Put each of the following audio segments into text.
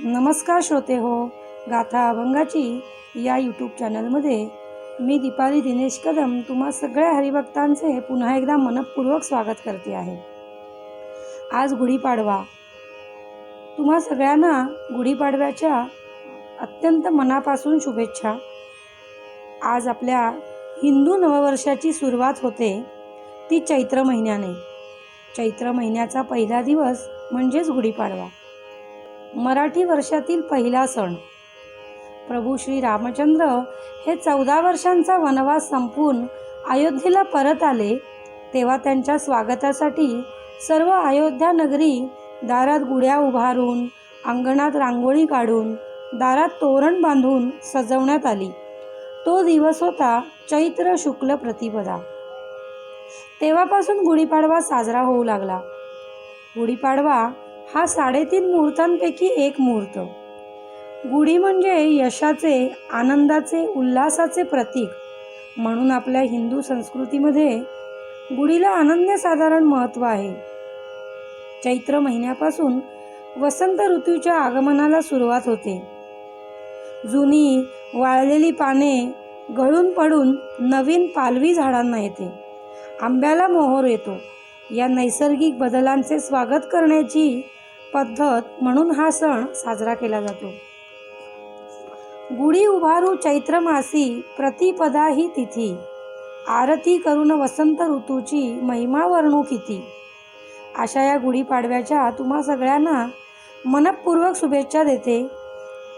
नमस्कार श्रोते हो गाथा अभंगाची या यूट्यूब चॅनलमध्ये मी दीपाली दिनेश कदम तुम्हा सगळ्या हरिभक्तांचे पुन्हा एकदा मनपूर्वक स्वागत करते आहे. आज गुढीपाडवा. तुम्हा सगळ्यांना गुढीपाडव्याच्या अत्यंत मनापासून शुभेच्छा. आज आपल्या हिंदू नववर्षाची सुरुवात होते ती चैत्र महिन्याने. चैत्र महिन्याचा पहिला दिवस म्हणजेच गुढीपाडवा. मराठी वर्षातील पहिला सण. प्रभू श्री रामचंद्र हे चौदा वर्षांचा वनवास संपून अयोध्येला परत आले तेव्हा त्यांच्या स्वागतासाठी सर्व अयोध्या नगरी दारात गुड्या उभारून अंगणात रांगोळी काढून दारात तोरण बांधून सजवण्यात आली. तो दिवस होता चैत्र शुक्ल प्रतिपदा. तेव्हापासून गुढीपाडवा साजरा होऊ लागला. गुढीपाडवा हा साडेतीन मुहूर्तांपैकी एक मुहूर्त. गुढी म्हणजे यशाचे आनंदाचे उल्हासाचे प्रतीक म्हणून आपल्या हिंदू संस्कृतीमध्ये गुढीला अनन्यसाधारण महत्त्व आहे. चैत्र महिन्यापासून वसंत ऋतूच्या आगमनाला सुरुवात होते. जुनी वाळलेली पाने गळून पडून नवीन पालवी झाडांना येते. आंब्याला मोहर येतो. या नैसर्गिक बदलांचे स्वागत करण्याची पद्धत म्हणून हा सण साजरा केला जातो. गुढी उभारू चैत्र मासी प्रतिपदा ही तिथी. आरती करून वसंत ऋतूची महिमा वर्णू किती. अशा या गुढीपाडव्याच्या तुम्हा सगळ्यांना मनपूर्वक शुभेच्छा देते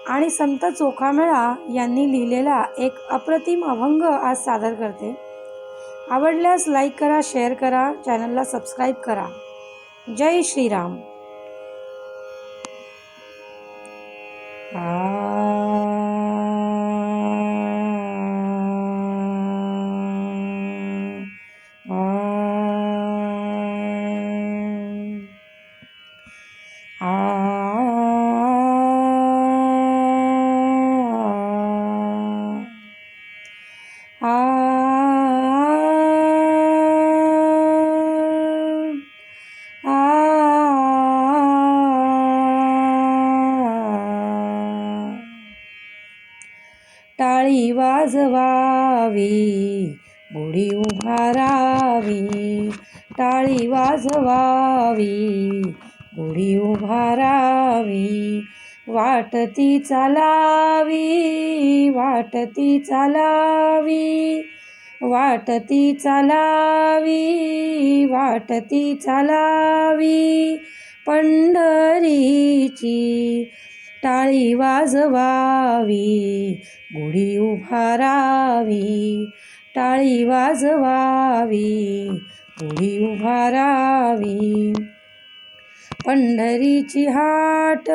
आणि संत चोखामेळा यांनी लिहिलेला एक अप्रतिम अभंग आज सादर करते. आवडल्यास लाईक करा शेअर करा चॅनलला सबस्क्राईब करा. जय श्रीराम. टाळी वाजवावी गुढी उभारावी. टाळी वाजवावी गुढी उभारावी. वाटती चालावी वाटती चालावी वाटती चालावी वाटती चालावी. पंढरीची टाळी वाजवावी गुढी उभारावी. टाळी वाजवावी गुढी उभारावी. पंढरीची हाट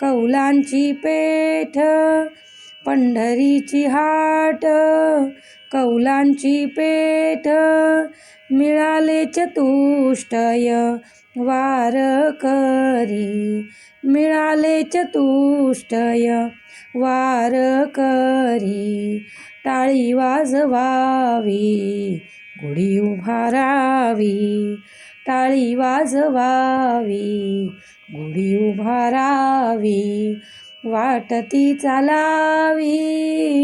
कौलांची पेठ. पंढरीची हाट कौलांची पेठ. मिळाले चतुष्टय वार करी मिळाले चतुष्टय वार करी टाळी वाजवावी गुढी उभारावी. टाळी वाजवावी गुढी उभारावी वाटती चालावी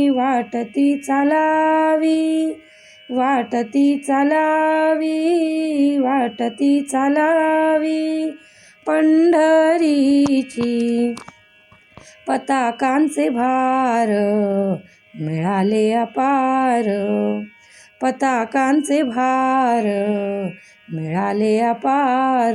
वाटती चालावी वाटती चालावी वाटती चालावी पंढरीची पताकांचे भार मिळाले अपार. पताकांचे भार मिळाले अपार.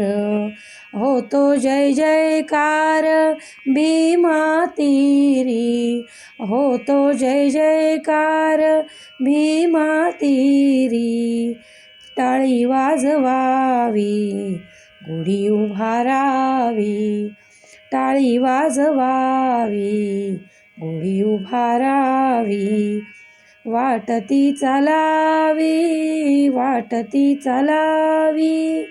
होतो जय जयकार भीमातीरी होतो जय जयकार भीमातीरी टाळी वाजवावी गुढी उभारावी. टाळी वाजवावी गुढी उभारावी. वाटती चालावी वाटती चालावी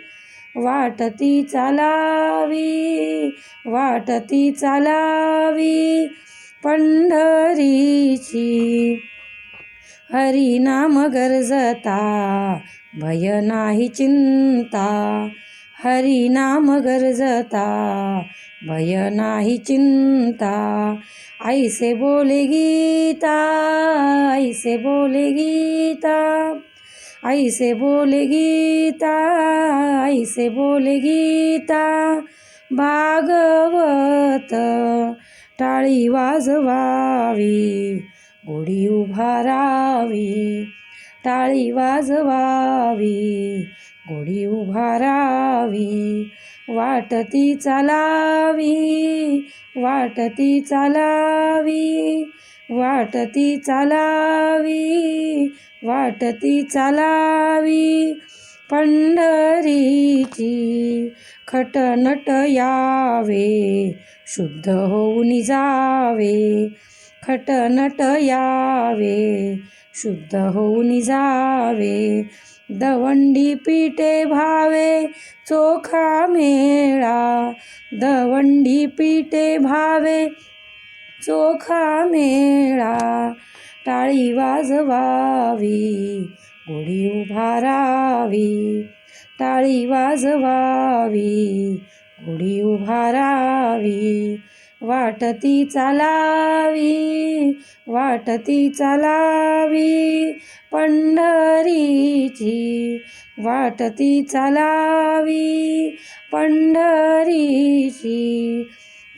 वाटती चालावी वाटती चालावी पंढरीची. हरिनाम गरजता भय नाही चिंता हरी नाम गरजता भय नाही चिंता. ऐसे बोले गीता ऐसे बोले गीता. ऐसे बोले गीता ऐसे बोले गीता. भागवत टाळी वाजवावी गुढी उभारावी. टाळी वाजवावी गुढी उभारावी? वाटती चालावी. वाटती चालावी. वाटती चालावी. वाटती चालावी. पंढरीची खटनट यावे. शुद्ध होऊन जावे. खटनट यावे. शुद्ध होऊन जावे. दवंडी पीठे भावे चोखा मेळा. दवंडी पीठे भावे चोखा मेळा. टाळी वाजवावी गुढी उभारावी टाळी वाजवावी गुढी उभारावी वाटती चालावी वाटती चालावी पंढरीची वाटती चालावी पंढरीची.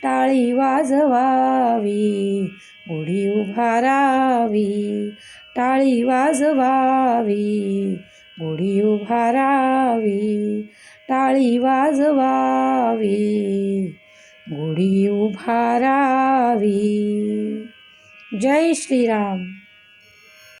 टाळी वाजवावी गुढी उभारावी. टाळी वाजवावी गुढी उभारावी. टाळी वाजवावी. गुढी उभारावी. जय श्रीराम.